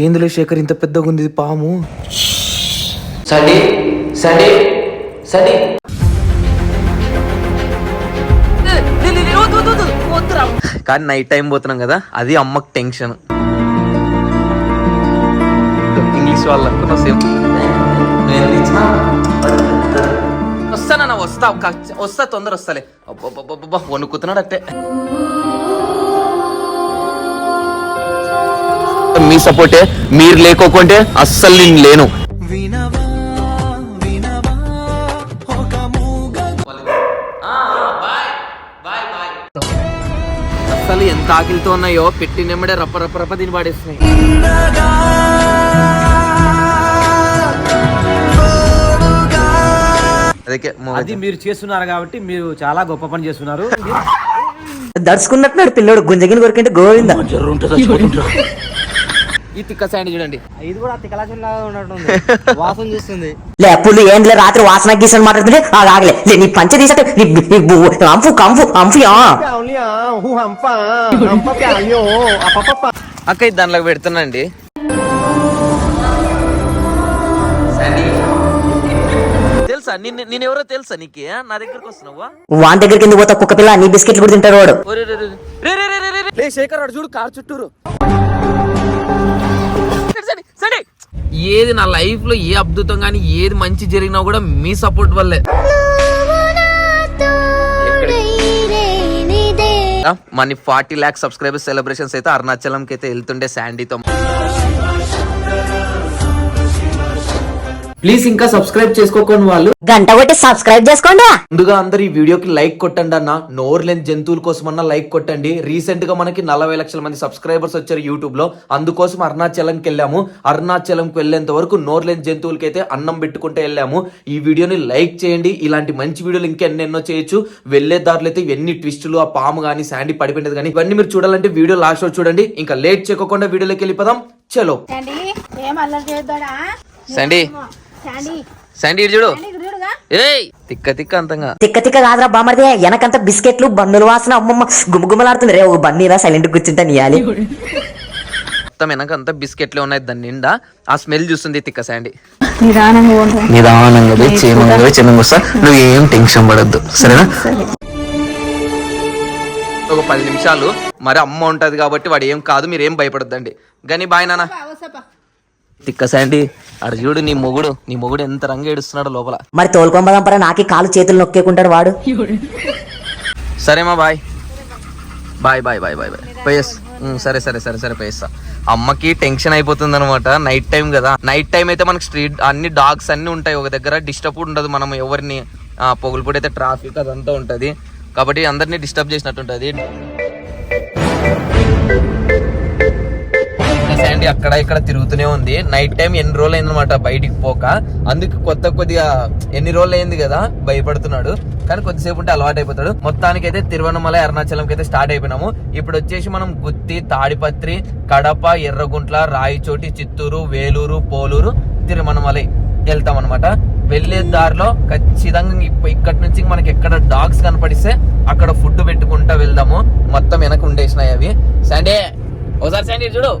ఏందిలే శేఖర్ ఇంత పెద్దగా ఉంది పాము? సండి సండి సండి కానీ నైట్ టైం పోతున్నాం కదా అది అమ్మకి టెన్షన్ ఇంగ్లీష్ వాళ్ళు అనుకున్నా సేమ్. వస్తానన్న వస్తా వస్తా తొందర వస్తాలే. అబ్బబ్బబ్బబ్బబ్బా, వణుకుతున్నాడు అట్టే. మీ సపోర్టే మీరు లేకోకుంటే అస్సలు నేను లేను. అస్సలు ఎంత ఆకలితో ఉన్నాయో పెట్టి నెమ్మడే రప్ప రప్ప రప్ప తిని పాడేస్తున్నాయి. అదే అది మీరు చేస్తున్నారు కాబట్టి మీరు చాలా గొప్ప పని చేస్తున్నారు. దడుచుకున్నట్టున్నాడు పిల్లోడు గుంజగిన కొరికంటే గోవింద. ఈ తిక్క సైడ్ చూడండి. ఇది కూడా తికలాచంలాగా ఉన్నట్టుంది. వాసన చూస్తుంది. లే పుల్లు ఏం లే రాత్రి వాసన గీసని మాట్లాడుతుంటే ఆ ఆగలే. లే నీ పంచ తీసట్టు నీ నీ బు- అంఫు కంఫు అంఫు ఆ. అక్క ఇది దానిలోకి పెడుతున్నాండి. తెలుసా? నిన్ను నేను ఎవరో తెలుసా నీకే? నా దగ్గరకు వస్తున్నావా? వాని దగ్గరికి ఎందుకు పోతా కుక్క పిల్ల నీ బిస్కెట్లు కూడా తింటాడు వాడు. రే శేఖర్ వాడు చూడు కారు చుట్టూరు. ఏది నా లైఫ్లో ఏ అద్భుతం కానీ ఏది మంచి జరిగినా కూడా మీ సపోర్ట్ వల్లే. మన ఫార్టీ ల్యాక్ సబ్స్క్రైబర్స్ సెలబ్రేషన్స్ అయితే అరుణాచలంకి అయితే వెళ్తుండే శాండీతో. ప్లీజ్ ఇంకా సబ్స్క్రైబ్ చేసుకోకుండా వాళ్ళు. గంట కొట్టి సబ్స్క్రైబ్ చేసుకోండి ముందుగా అందరు ఈ వీడియోకి లైక్ కొట్టండి అన్న. నోరు లేని జంతువుల కోసం అన్న లైక్ కొట్టండి. రీసెంట్గా మనకి నలభై లక్షల మంది సబ్స్క్రైబర్స్ వచ్చారు యూట్యూబ్లో. అందుకోసం అరుణాచలంకి వెళ్ళాము. అరుణాచలంకి వెళ్ళేంత వరకు నోరు లేని జంతువులకి అయితే అన్నం పెట్టుకుంటే వెళ్ళాము. ఈ వీడియోని లైక్ చేయండి. ఇలాంటి మంచి వీడియోలు ఇంకెన్నెన్నో చేయొచ్చు. వెళ్ళే దారిలో అయితే ఎన్ని ట్విస్టులు ఆ పాము కానీ శాండీ పడిపోయినది కానీ ఇవన్నీ మీరు చూడాలంటే వీడియో లాస్ట్ వరకు చూడండి. ఇంకా లేట్ చేయకుండా వీడియోలోకి వెళ్ళిపోదాం. చలో. శాండీ ఏం అల్లరి చేద్దాడా? Sandy Sandy. చూడు. ఏయ్ తిక్క తిక్క అంతంగా. తిక్క తిక్క కాదురా బామర్దే వెనకంతా బిస్కెట్లు బన్నుల వాసన అమ్మమ్మ గుమగుమలాడుతుంది. రే ఒక బన్నీరా సైలెంట్ కూర్చుంటా నీయాలి మొత్తం వెనక అంతా బిస్కెట్లే ఉన్నాయి దాని నిండా. ఆ స్మెల్ చూస్తుంది తిక్క శాండీ. నిదానంగా ఉండరా నిదానంగా పోయి క్షేమంగా పోయి చిన్నగా వస్తా నువ్వు ఏం టెన్షన్ పడద్దు. సరేనా? ఒక పది నిమిషాలు. మరి అమ్మ ఉంటది కాబట్టి వాడు ఏం కాదు మీరు ఏం భయపడద్దండి. గని బాయ్ నాన్న. తిక్క శాండీ. అడు చూడు నీ మొగుడు నీ మొగుడు ఎంత రంగు ఏడుస్తున్నాడు లోపల. మరి తోలుకొంబదంపరా నాకి కాలు చేతులు నొక్కేకుంటాడు వాడు. సరేమా bye. Bye bye bye bye bye. పోయేస్. సరే సరే సరే సరే పోయేస్తా. అమ్మకి టెన్షన్ అయిపోతుంది అనమాట నైట్ టైం కదా. నైట్ టైం అయితే మనకి స్ట్రీట్ అన్ని డాగ్స్ అన్ని ఉంటాయి. ఒక దగ్గర డిస్టర్బ్ ఉండదు. మనం ఎవరిని పొగులుపూడి అయితే ట్రాఫిక్ అదంతా ఉంటది. కాబట్టి అందరినీ డిస్టర్బ్ చేసినట్టు ఉంటది. శాండీ అక్కడ ఇక్కడ తిరుగుతూనే ఉంది. నైట్ టైం ఎన్ని రోజులు అయిందనమాట బయటికి పోక. అందుకు కొత్త కొద్దిగా ఎన్ని రోజులు అయింది కదా భయపడుతున్నాడు. కానీ కొద్దిసేపు ఉంటే అలవాటు అయిపోతాడు. మొత్తానికి అయితే తిరువనమల అరుణాచలంకి అయితే స్టార్ట్ అయిపోయినాము. ఇప్పుడు వచ్చేసి మనం గుత్తి తాడిపత్రి కడప ఎర్రగుంట్ల రాయచోటి చిత్తూరు వేలూరు పోలూరు తిరుమనమలై వెళ్తాం అనమాట వెళ్ళే దారిలో ఖచ్చితంగా ఇక్కడి నుంచి మనకి ఎక్కడ డాగ్స్ కనపడిస్తే అక్కడ ఫుడ్ పెట్టుకుంటా వెళ్దాము. మొత్తం వెనక ఉండేసినాయి అవి. సండే ఒకసారి సండే చూడు.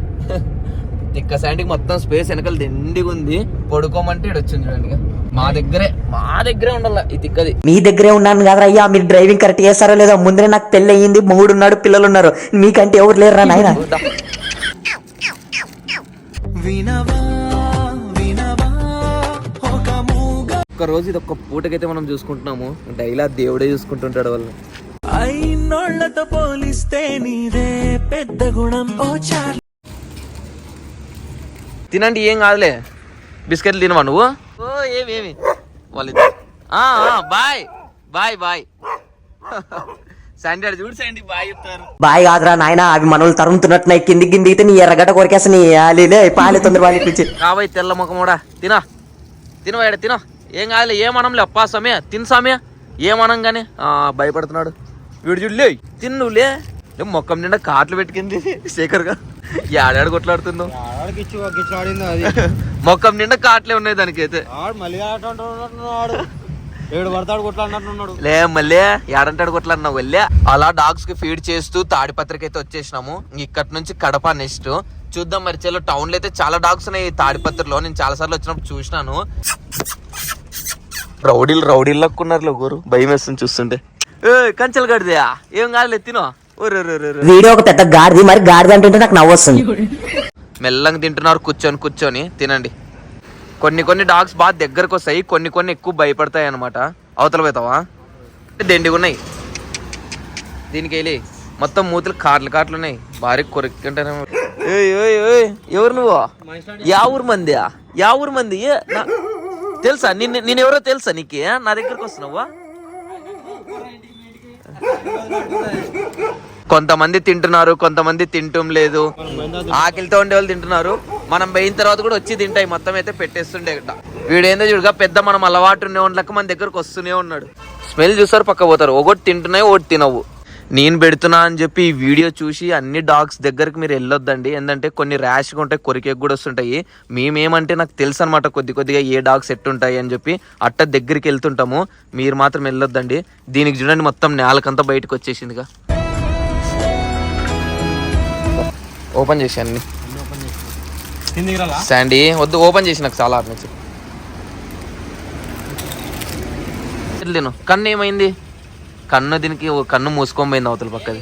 తిక్క శాండీకి మొత్తం స్పేస్ వెనకాల దిండిగా ఉంది. పడుకోమంటే వచ్చింది చూడండి. మా దగ్గరే మా దగ్గరే ఉండాల ఈ తిక్కది. మీ దగ్గరే ఉన్నాను కదరా అయ్యా మీరు డ్రైవింగ్ కరెక్ట్ చేస్తారో లేదో ముందరే నాకు పెళ్ళి అయ్యింది మొగుడు ఉన్నాడు పిల్లలు ఉన్నారు మీకంటే ఎవరు లేరురా నాయన. ఒక్క రోజు ఇది ఒక్క పూటకైతే మనం చూసుకుంటున్నాము. డైలా దేవుడే చూసుకుంటుంటాడు వాళ్ళు అయినోళ్ళతో పోలిస్తే నీదే పెద్ద గుణం. ఓ చాలు తినండి ఏం కాదులే. బిస్కెట్లు తినవా నువ్వు? ఓ ఏమి ఏమి? వాళ్ళు ఆ, ఆ, బాయ్ బాయ్ బాయ్. అడు చూడు శాండీ బాయ్ చెప్తారు. బాయ్ కాదురా నాయన అవి మనల్ని తరుముతున్నట్టున్నాయి. కింది కింది దిగితే నీ ఎర్రగడ్డ కొరికేస్తా నీ ఆలీలే పాలే తొందర వాళ్ళ నుంచి కాబోయ్ తెల్ల ముఖమోడా తినా. తినవా ఈడ తినో. ఏం కాదులే ఏమనంలే అప్పా సమయ తిన్ సమయ. ఏమనంగానే ఆ, భయపడుతున్నాడు. వీడు చూడలే తిన్ను నువ్వులే ఏ మొక్కం నిండా కాట్లు పెట్టుకుంది శేఖర్గా ఏడాడు అది. మొక్కం నిండా కాట్లే ఉన్నాయి దానికైతే. ఆడు మళ్ళీ ఆట అంటున్నాడు ఏడు పడతాడు లే మళ్ళీ ఏడంటాడు కొట్లాడినావు వెళ్ళే. అలా డాగ్స్కి ఫీడ్ చేస్తూ తాడిపత్రికి అయితే వచ్చేసినాము. ఇక్కడ నుంచి కడప నెక్స్ట్. చూద్దాం మరి చలో టౌన్లో అయితే చాలా డాగ్స్ ఉన్నాయి తాడిపత్రిలో నేను చాలా సార్లు వచ్చినప్పుడు చూసినాను. రౌడీలు రౌడీలు లక్కున్నారు గురు భయం వేస్తుంది చూస్తుంటే. ఏ కంచెలు గడిదా ఏం కాదులే తినో. వీడియో ఒక పెద్ద గాడిది మరి గాడిద అంటుంటే నాకు నవ్వు వస్తుంది. మెల్లంగా తింటున్నారు కూర్చొని కూర్చొని. తినండి. కొన్ని కొన్ని డాగ్స్ బాగా దగ్గరకు వస్తాయి కొన్ని కొన్ని ఎక్కువ భయపడతాయి అనమాట అవతల పోతావా? దెండిగా ఉన్నాయి. దీనికి వెళ్ళి మొత్తం మూతులు కార్లు కార్లు ఉన్నాయి. భారీ కొరిక్కుంటానే ఎవరు నువ్వు? యా ఊరు మంది యా ఊరు మంది? తెలుసా? నిన్ను నేను ఎవరో తెలుసా నీకు? నా దగ్గరకు వస్తున్నావా? కొంతమంది తింటున్నారు కొంతమంది తింటం లేదు. ఆకలితో ఉండే వాళ్ళు తింటున్నారు. మనం పోయిన తర్వాత కూడా వచ్చి తింటాయి. మొత్తం అయితే పెట్టేస్తుండే గట్ట. వీడేందో చూడగా పెద్ద మనం అలవాటు ఉండే వాళ్ళకి మన దగ్గరకు వస్తూనే ఉన్నాడు. స్మెల్ చూసారు పక్క పోతారు. ఒకటి తింటున్నాయి ఒకటి తినవు. నేను పెడుతున్నా అని చెప్పి ఈ వీడియో చూసి అన్ని డాగ్స్ దగ్గరికి మీరు వెళ్ళొద్దండి. ఎందుకంటే కొన్ని ర్యాష్గా ఉంటాయి కొరికే కూడా వస్తుంటాయి. మేమేమంటే నాకు తెలుసు అనమాట కొద్ది కొద్దిగా ఏ డాగ్స్ ఎట్టుంటాయి అని చెప్పి అట్ట దగ్గరికి వెళ్తుంటాము. మీరు మాత్రం వెళ్ళొద్దండి. దీనికి చూడండి మొత్తం నేలకంతా బయటకు వచ్చేసిందిగా. ఓపెన్ చేసి శాండీ వద్దు ఓపెన్ చేసి నాకు చాలా నుంచి కన్ను ఏమైంది? కన్ను దీనికి కన్ను మూసుకొని పోయింది అవతల పక్కది.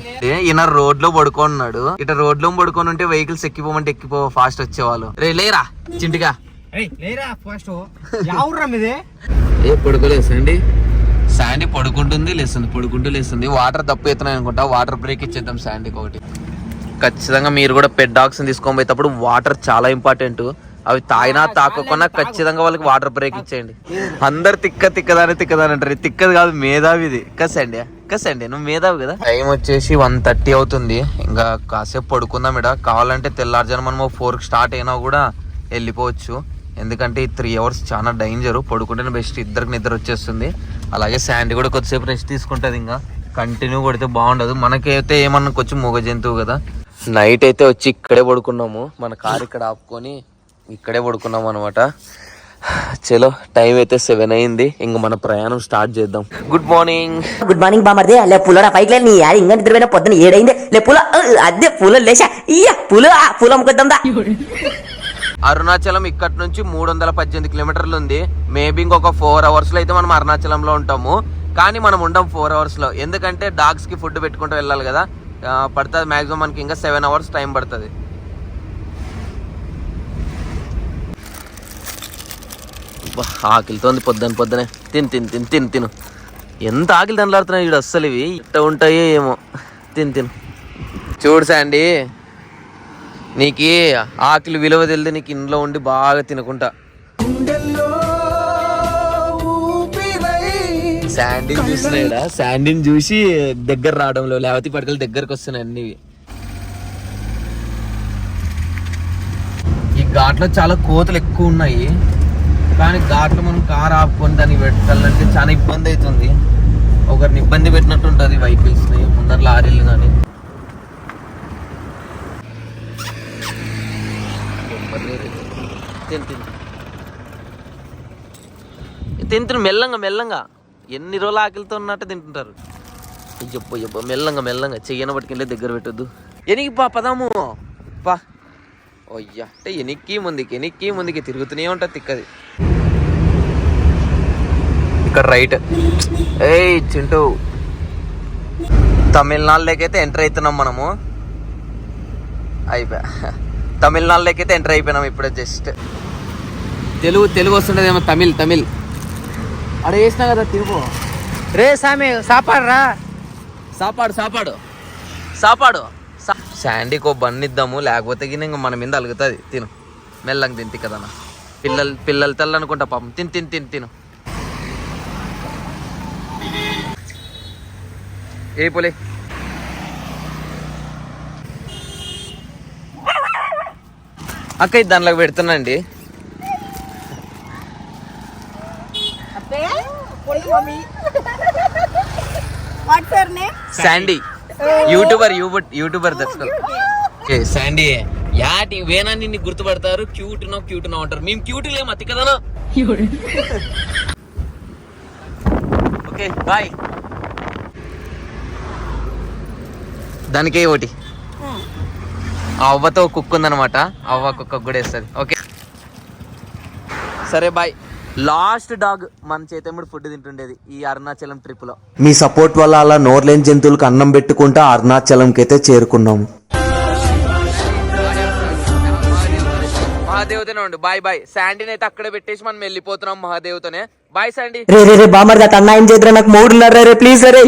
ఈయన రోడ్లో పడుకున్నాడు ఇట రోడ్లో పడుకొని ఉంటే వెహికల్స్ ఎక్కిపోమంటే ఎక్కిపో ఫాస్ట్ వచ్చేవాళ్ళు. రే లేరా చింటిగా ఏ పడుకోలేదు శాండీ పడుకుంటుంది లేస్తుంది పడుకుంటూ లేస్తుంది. వాటర్ తప్పు ఎత్తున్నాయి అనుకుంటా. వాటర్ బ్రేక్ ఇచ్చేద్దాం శాండీకి ఒకటి. ఖచ్చితంగా మీరు కూడా పెట్ డాగ్స్ తీసుకొని పోయేటప్పుడు వాటర్ చాలా ఇంపార్టెంట్. అవి తాగినా తాకకుండా ఖచ్చితంగా వాళ్ళకి వాటర్ బ్రేక్ ఇచ్చేయండి. అందరు తిక్క తిక్కదాని తిక్కదాని అంటారు తిక్కది కాదు మేధావి ఇది. కసండి కసండి నువ్వు మేధావి కదా? టైం వచ్చేసి వన్ థర్టీ అవుతుంది. ఇంకా కాసేపు పడుకుందాం ఇడ. కావాలంటే తెల్లారుజాను మనం ఫోర్కి స్టార్ట్ అయినా కూడా వెళ్ళిపోవచ్చు. ఎందుకంటే ఈ త్రీ అవర్స్ చాలా డేంజర్. పడుకుంటేనే బెస్ట్. ఇద్దరికి నిద్ర వచ్చేస్తుంది. అలాగే శాండీ కూడా కొద్దిసేపు రెస్ట్ తీసుకుంటుంది ఇంకా. కంటిన్యూ కొడితే బాగుండదు. మనకైతే ఏమన్నా కొంచెం మూగ జంతువు కదా. నైట్ అయితే వచ్చి ఇక్కడే పడుకున్నాము. మన కార్ ఇక్కడ ఆపుకొని ఇక్కడే పడుకున్నాము అనమాట చలో టైం అయితే సెవెన్ అయింది. ఇంక మన ప్రయాణం స్టార్ట్ చేద్దాం. గుడ్ మార్నింగ్ గుడ్ మార్నింగ్ బామర్దే. లే పుల్లరా పైకి లే నీ యాడ ఇంకా నిద్రపోయిన పొద్దున ఏడైంది. లే పుల అదే పుల లేచా. ఇయ్య పుల పుల అమ్ముకొద్దాం అరుణాచలం ఇక్కడ నుంచి మూడు వందల పద్దెనిమిది కిలోమీటర్లు ఉంది. మేబీ ఇంకొక ఫోర్ అవర్స్లో అయితే మనం అరుణాచలంలో ఉంటాము. కానీ మనం ఉండం ఫోర్ అవర్స్లో. ఎందుకంటే డాగ్స్కి ఫుడ్ పెట్టుకుంటూ వెళ్ళాలి కదా. పడుతుంది మాక్సిమం మనకి ఇంకా సెవెన్ అవర్స్ టైం పడుతుంది. ఆకలితోంది పొద్దున పొద్దునే. తిను తిను తిను తిను తిను. ఎంత ఆకలి తినలాడుతున్నాయి ఇవి అస్సలు ఇవి. ఇట్ట ఉంటాయో ఏమో. తిను తిను. చూడు శాండీ నీకు ఆకలి విలువ తెలియదు నీకు ఇంట్లో ఉండి బాగా తినుకుంటా. శాండీని చూస్తున్నాయిడా? శాండీని చూసి దగ్గర రావడంలో లేకపోతే పడకలు దగ్గరకు వస్తున్నాయి అన్ని ఈ ఘాట్లో చాలా కోతలు ఎక్కువ ఉన్నాయి. కానీ ఘాట్లో మనం కార్ ఆపుకొని దాన్ని పెట్టాలంటే చాలా ఇబ్బంది అవుతుంది. ఒకరిని ఇబ్బంది పెట్టినట్టు ఉంటుంది వెహికల్స్ని ముందర లారీలు కానీ తిను మెల్లంగా మెల్లంగా. ఎన్ని రోజులు ఆకలితో ఉన్నట్టు తింటుంటారు. చెప్పు చెప్పు మెల్లంగా మెల్లంగా. చెయ్యన పట్టుకెళ్ళి దగ్గర పెట్టొద్దు. ఎనికి పా పదాము. పా. అయ్యా. అంటే ఎనిక్కి ముందుకి ఎనిక్కి ముందుకి తిరుగుతూనే ఉంటుంది తిక్కది. ఇక్కడ రైట్. ఏయ్ చింటూ. తమిళనాడులోకి అయితే ఎంటర్ అవుతున్నాం మనము. అయిపోయా తమిళనాడులోకి అయితే ఎంటర్ అయిపోయినాం ఇప్పుడే జస్ట్. తెలుగు తెలుగు వస్తుండేదేమో తమిళ్ తమిళ్. అడే వేసినా కదా తిరుగు. రే సామి సాపాడ్రా. సాపాడు సాపాడు. సాపాడు. సా- శాండీకి ఓ బన్ ఇద్దాము లేకపోతే ఇంక మన మీద అలుగుతుంది. తిను. మెల్లంగా తింటి కదా పిల్లలు పిల్లలు తెల్ల అనుకుంటా పాపం. తిని తిని తిని తిను. ఏ పోలే. అక్క ఇది దానిలోకి పెడుతున్నాండి శాండీ. యూట్యూబర్ యూబర్ యూట్యూబర్ దర్శకులు ఓకే శాండీ. యాటి వేనా నిన్ను గుర్తుపడతారు. క్యూట్ నో క్యూట్ నో అంటారు. మేము క్యూట్ లేము అతి కదనా ఓకే బాయ్. దానికే ఒకటి ఆ అవ్వతో కుక్ ఉందన్నమాట అవ్వ కుక్క కూడా వేస్తుంది. ఓకే. సరే బాయ్. లాస్ట్ డాగ్ మన చేతముడు ఫుడ్ తింటుండేది ఈ అరుణాచలం ట్రిప్లో. మీ సపోర్ట్ వల్ల అలా నోర్లేని జంతువులకు అన్నం పెట్టుకుంటా అరుణాచలంకి అయితే చేరుకున్నాము మహాదేవతనే ఉండు. Bye bye. శాండీని అయితే అక్కడ పెట్టేసి మనం వెళ్ళిపోతున్నాం మహాదేవతోనే. Bye Sandy. రే రే రే బామర్ది అట్లా అన్యాయం చేద్దరా? నాకు మూడు ఉన్నారు రే ప్లీజ్ రే.